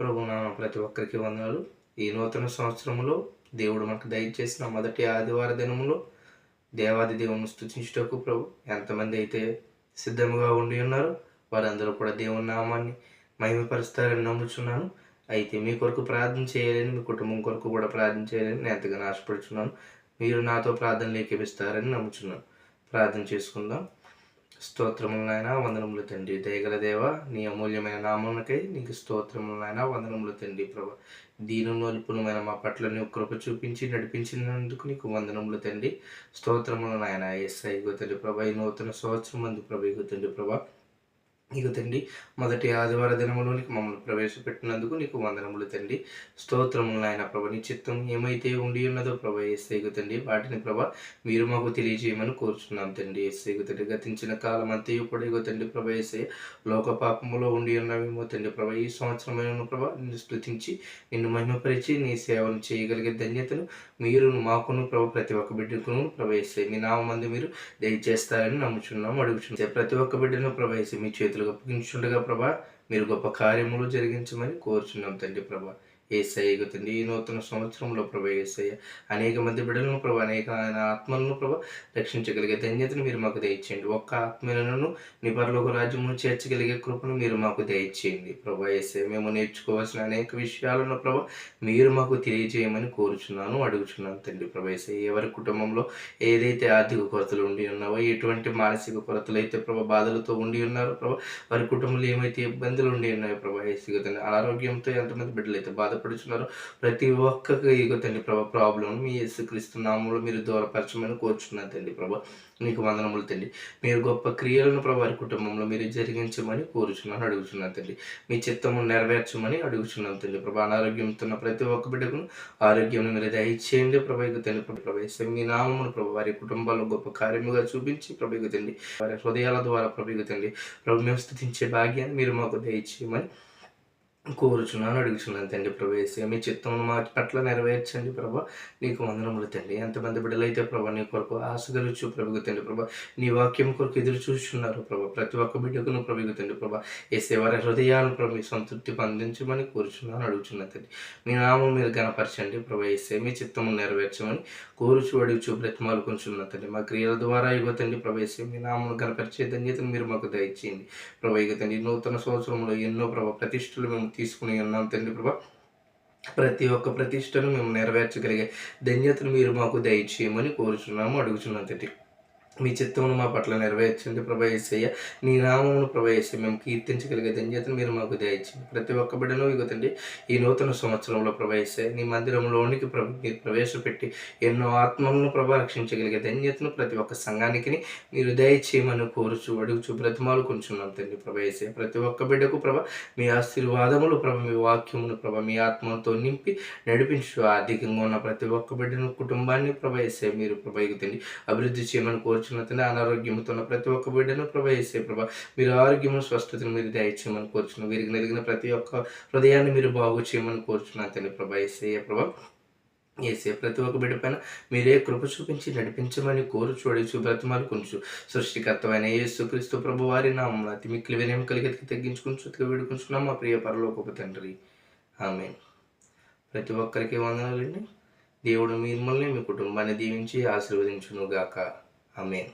ప్రభు నామ ప్రతి ఒక్కరికి వందనాలు. ఈ నూతన సంవత్సరంలో దేవుడు మనకు దయచేసిన మొదటి ఆదివార దినములో దేవాది దేవుని స్థుతించుటకు ప్రభు ఎంతమంది అయితే సిద్ధముగా ఉండి ఉన్నారో వారందరూ కూడా దేవుని నామాన్ని మహిమపరుస్తారని నమ్ముచున్నాను. అయితే మీ కొరకు ప్రార్థన చేయాలని మీ కుటుంబం కొరకు కూడా ప్రార్థన చేయాలని నేను ఎంతగానో ఆశపడుచున్నాను. మీరు నాతో ప్రార్థన లేఖిస్తారని నమ్ముచున్నాను. ప్రార్థన చేసుకుందాం. స్తోత్రములు నాయన వందనములు తండ్రి. దయగల దేవ నీ అమూల్యమైన నామమునకై నీకు స్తోత్రములు నాయన వందనములు తండ్రి ప్రభ. దీను నలుపులమైన మా పట్ల నీవు కృప చూపించి నడిపించినందుకు నీకు వందనములు తండ్రి. స్తోత్రములు నాయన ఎస్ ఇగో ప్రభ. ఈ నూతన సంవత్సరం మంది ప్రభ ఇగో ప్రభ. నీకు తండ్రి మొదటి ఆదివార దినములోనికి మమ్మల్ని ప్రవేశపెట్టినందుకు నీకు వందనములు తండ్రి. స్తోత్రములు నాయన ప్రభ నీ చిత్తం ఏమైతే ఉండి ఉన్నదో ప్రభ ఏసేగు తండ్రి వాటిని ప్రభ మీరు మాకు తెలియజేయమని కోరుచున్నాం తండ్రి. ఏసేగు తండ్రి గతించిన కాలం అంతయు కూడా తండ్రి ప్రభ ఏసే లోక పాపములో ఉండి ఉన్నవేమో తండ్రి ప్రభ ఈ సంవత్సరమైన ప్రభ నిన్ను స్థుతించి నిన్ను మహిమపరిచి నీ సేవను చేయగలిగే ధన్యతను మీరు మాకును ప్రభ ప్రతి ఒక్క బిడ్డకును ప్రవేశే మీ నామందు మీరు దయచేస్తారని నమ్ముచున్నాం అడుగుచున్నాం. ప్రతి ఒక్క బిడ్డను ప్రవేశి మీ చేతి చేతులు అప్పగించుండగా ప్రభా మీరు గొప్ప కార్యములు జరిగించమని కోరుచున్నాం తండ్రి ప్రభా. ఏసయ్యకు తండ్రి ఈ నూతన సంవత్సరంలో ప్రభా ఏసయ్య. అనేక మంది బిడ్డలను ప్రభా అనేక ఆయన ఆత్మలను ప్రభా రక్షించగలిగే ధన్యతను మీరు మాకు దయచేయండి. ఒక్క ఆత్మలను నిపరలోక రాజ్యమును చేర్చగలిగే కృపను మీరు మాకు దయచేయండి ప్రభా ఏసయ్య. మేము నేర్చుకోవాల్సిన అనేక విషయాలను ప్రభా మీరు మాకు తెలియజేయమని కోరుచున్నాను అడుగుచున్నాను తండ్రి ప్రభా ఏసయ్య. ఎవరి కుటుంబంలో ఏదైతే ఆర్థిక కొరతలు ఉండి ఉన్నావో ఎటువంటి మానసిక కొరతలు అయితే ప్రభా బాధలతో ఉండి ఉన్నారో ప్రభా వారి కుటుంబంలో ఏమైతే ఇబ్బందులు ఉండి ఉన్నాయో ప్రభా ఏసీ తండ్రి అనారోగ్యంతో ఎంతమంది బిడ్డలు అయితే బాధపడుచున్నారు. ప్రతి ఒక్కరికి ఇగో తండ్రి ప్రభా ప్రాబ్లం మీ యేసుక్రీస్తు నామంలో మీరు దూరపరచమని కోరుచున్నాను తండ్రి ప్రభా. మీకు వందనములు తండ్రి. మీరు గొప్ప క్రియలను ప్రభా వారి కుటుంబంలో మీరు జరిగించమని కోరుచున్నాను అడుగుచున్నాను తండ్రి. మీ చిత్తము నెరవేర్చమని అడుగుచున్నాను తండ్రి ప్రభా. అనారోగ్యంతో ఉన్న ప్రతి ఒక్క బిడ్డకును ఆరోగ్యం మీరు దయచేయండి ప్రభావిక తండ్రి ప్రభావ మీ నామమును ప్రభు వారి కుటుంబాల్లో గొప్ప కార్యముగా చూపించి ప్రభుత్వ తండ్రి వారి హృదయాల ద్వారా ప్రభావిక తండ్రి. ప్రభు మేము స్థుతించే భాగ్యాన్ని మీరు మాకు దయచేయమని కోరుచున్నాను అడుగుచున్నాను తండ్రి ప్రవేశ మీ చిత్తం మా పట్ల నెరవేర్చండి ప్రభా. నీకు వందనములు తండ్రి. ఎంతమంది బిడ్డలైతే ప్రభా నీ కొరకు ఆశగలుచు ప్రభుగు తండ్రి ప్రభా నీ వాక్యం కొరకు ఎదురు చూస్తున్నారు ప్రభా. ప్రతి ఒక్క బిడ్డకును ప్రభుగు తండ్రి ప్రభా. ఏసే వారి హృదయాలను ప్రభు సంతృప్తి పొందించమని కోరుచున్నాను అడుగుచున్నాను తండ్రి. మీ నామం మీరు గణపరచండి ప్రభా ఏసే మీ చిత్తము నెరవేర్చమని కోరుచు అడుగుచు బ్రతిమాలు కొంచున్న తండ్రి. మా క్రియల ద్వారా ఇవ్వతండి తండ్రి మీ నామను గణపరిచే ధన్యతను మీరు మాకు దయచేయండి. ప్రభా ఇగో తండ్రి నూతన సంవత్సరంలో ఎన్నో ప్రభా ప్రతిష్టలు మేము తీసుకుని ఉన్నాం తండ్రి ప్రభా. ప్రతి ఒక్క ప్రతిష్టను మేము నెరవేర్చగలిగే ధన్యతను మీరు మాకు దయచేయమని కోరుచున్నాము అడుగుచున్నాం తండ్రి. మీ చిత్తమును మా పట్ల నెరవేర్చండి ప్రభాయేసయ్య నీ నామమును ప్రభా మేము కీర్తించగలిగే ధన్యతను మీరు మాకు దయచేయండి. ప్రతి ఒక్క బిడ్డను ఇగతండి ఈ నూతన సంవత్సరంలో ప్రభా నీ మందిరంలోనికి ప్రభు మీరు ప్రవేశపెట్టి ఎన్నో ఆత్మలను ప్రభా రక్షించగలిగే ధన్యతను ప్రతి ఒక్క సంఘానికి మీరు దయచేయమని కోరుచు అడుగుచు బ్రతిమాలు కొంచున్నాం తండ్రి ప్రభా ప్రతి ఒక్క బిడ్డకు ప్రభ మీ ఆశీర్వాదములు ప్రభ మీ వాక్యమును ప్రభ మీ ఆత్మతో నింపి నడిపించు. ఆర్థికంగా ఉన్న ప్రతి ఒక్క బిడ్డను కుటుంబాన్ని ప్రభా మీరు ప్రభా అభివృద్ధి చేయమని కోరుచు. కోరుచున్న అనారోగ్యంతో ఉన్న ప్రతి ఒక్క బిడ్డను ప్రభా వేసే ప్రభా. మీరు ఆరోగ్యము స్వస్థతను మీరు దయచేయమని కోరుచున్నాం. వీరికి నలిగిన ప్రతి ఒక్క హృదయాన్ని మీరు బాగు చేయమని కోరుచున్నాను తండ్రి ప్రభా. వేసే ప్రభా. ఏసే ప్రతి ఒక్క బిడ్డ పైన మీరే కృప చూపించి నడిపించమని కోరు చూడచ్చు బ్రతిమాలు కొంచెం సృష్టికర్తమైన యేసుక్రీస్తు ప్రభు వారి నామం అతి మిక్కిలి వినయం కలిగి తగ్గించుకుని చుట్టుగా వేడుకుంటున్నాం మా ప్రియ పరలోకపు తండ్రి. ఆమె ప్రతి ఒక్కరికి వందనాలండి. దేవుడు మిమ్మల్ని మీ కుటుంబాన్ని దీవించి ఆశీర్వదించునుగాక. Amin.